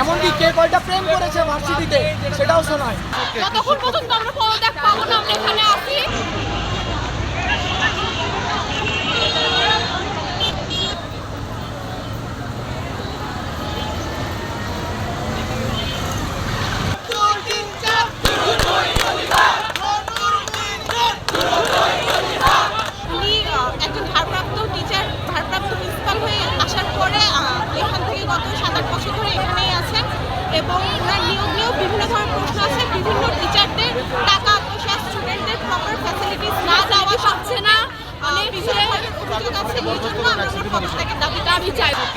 এমনকি কে কয়টা প্রেম করেছে ভার্সিটিতে সেটাও শোনায়। যতক্ষণ পর্যন্ত আমরা পদত্যাগ পাবো না, আমরা এখানে আছি এবং ওনার নিয়োগ নিয়েও বিভিন্ন ধরনের প্রশ্ন আছে। বিভিন্ন টিচারদের টাকা আত্মসাৎ স্টুডেন্টদের প্রপার ফ্যাসিলিটিস না দেওয়া পাচ্ছে না।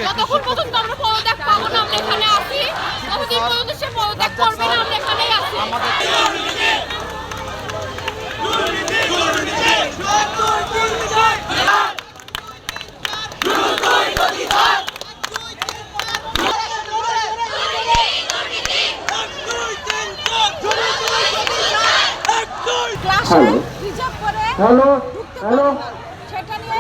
যতক্ষণ পর্যন্ত আমরা পদত্যাগ পাবো না আমরা এখানে আছি ততদিন পর্যন্ত সে পদত্যাগ করবে না আমরা এখানেই আছি করে হ্যালো হ্যালো। সেটা নিয়ে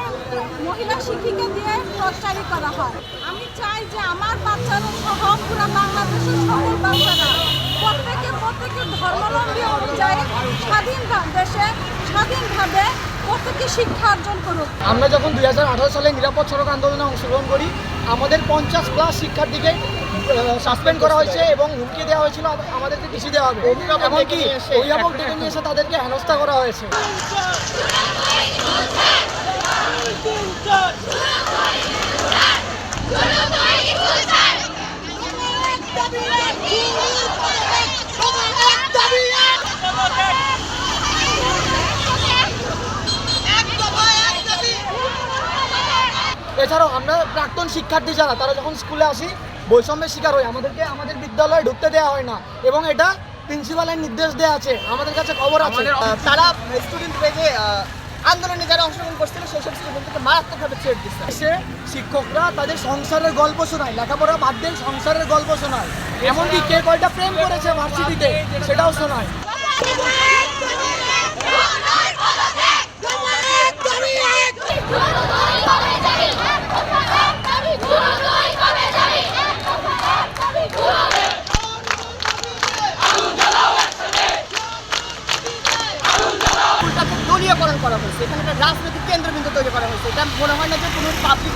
মহিলা শিক্ষিকা দিয়ে টর্চারি করা হয়। আমি চাই যে আমার বাচ্চারা সহ পুরো বাংলাদেশের সকল বাচ্চারা প্রত্যেকে শিক্ষা অর্জন করুক আমরা যখন দুই হাজার আঠারো সালে নিরাপদ সড়ক আন্দোলনে অংশগ্রহণ করি আমাদের পঞ্চাশ প্লাস শিক্ষার্থীকে সাসপেন্ড করা হয়েছে এবং হুমকি দেওয়া হয়েছিল আমাদেরকে কিছু দেওয়া হবে। এমনকি অভিভাবক ডেকে নিয়ে এসে তাদেরকে হেনস্থা করা হয়েছে। এছাড়াও আমরা প্রাক্তন শিক্ষার্থী যারা তারা যখন স্কুলে আসি বৈষম্যের শিকার হই। আমাদেরকে আমাদের বিদ্যালয়ে ঢুকতে দেওয়া হয় না। এবং এটা প্রিন্সিপালের নির্দেশ দেওয়া আছে। আমাদের কাছে খবর আছে। তারা স্টুডেন্ট পেজে আন্দোলনে যারা অংশগ্রহণ করছিল সেই সব স্টুডেন্টকে মারাত্মকভাবে ছেড়ে দিচ্ছে এসে শিক্ষকরা তাদের সংসারের গল্প শোনায়। লেখাপড়া বাদ দিয়ে সংসারের গল্প শোনায়। এমনকি কে কয়টা প্রেম করেছে ভার্সিটিতে সেটাও শোনায়। স্কুলটাকে করা হয়েছে। এখানে একটা রাজনৈতিক কেন্দ্রবিন্দু তৈরি করা হয়েছে। এটা মনে হয় না যে কোনো পাবলিক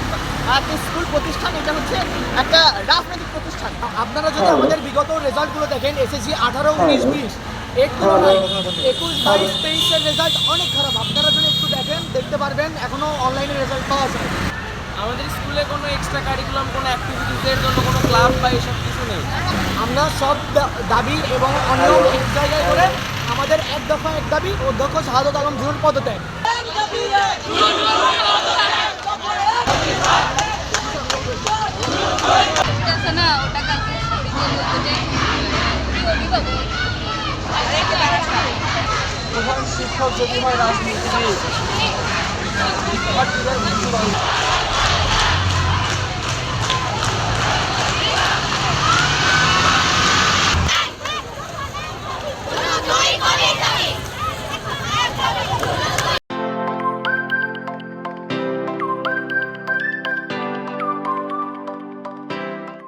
একটা স্কুল প্রতিষ্ঠান এটা হচ্ছে একটা রাজনৈতিক প্রতিষ্ঠান। আপনারা যদি আমাদের বিগত রেজাল্টগুলো দেখেন এসএসসি আঠারো উনিশ বিশ এর তুলনায় একুশ বাইশ তেইশের রেজাল্ট অনেক খারাপ। আপনারা যদি একটু দেখেন দেখতে পারবেন এখনও অনলাইনে রেজাল্ট পাওয়া যায়। আমাদের স্কুলে কোনো এক্সট্রা কারিকুলাম কোনো অ্যাক্টিভিটিসের জন্য কোনো ক্লাব বা এসব কিছু নেই। আমরা সব দাবি এবং অনিয়ম এক জায়গায় করে আমাদের এক দফা এক দাবি অধ্যক্ষ শাহাদত আলম ঝুরুর পদত্যাগ। প্রধান শিক্ষক যদি হয় রাজনীতি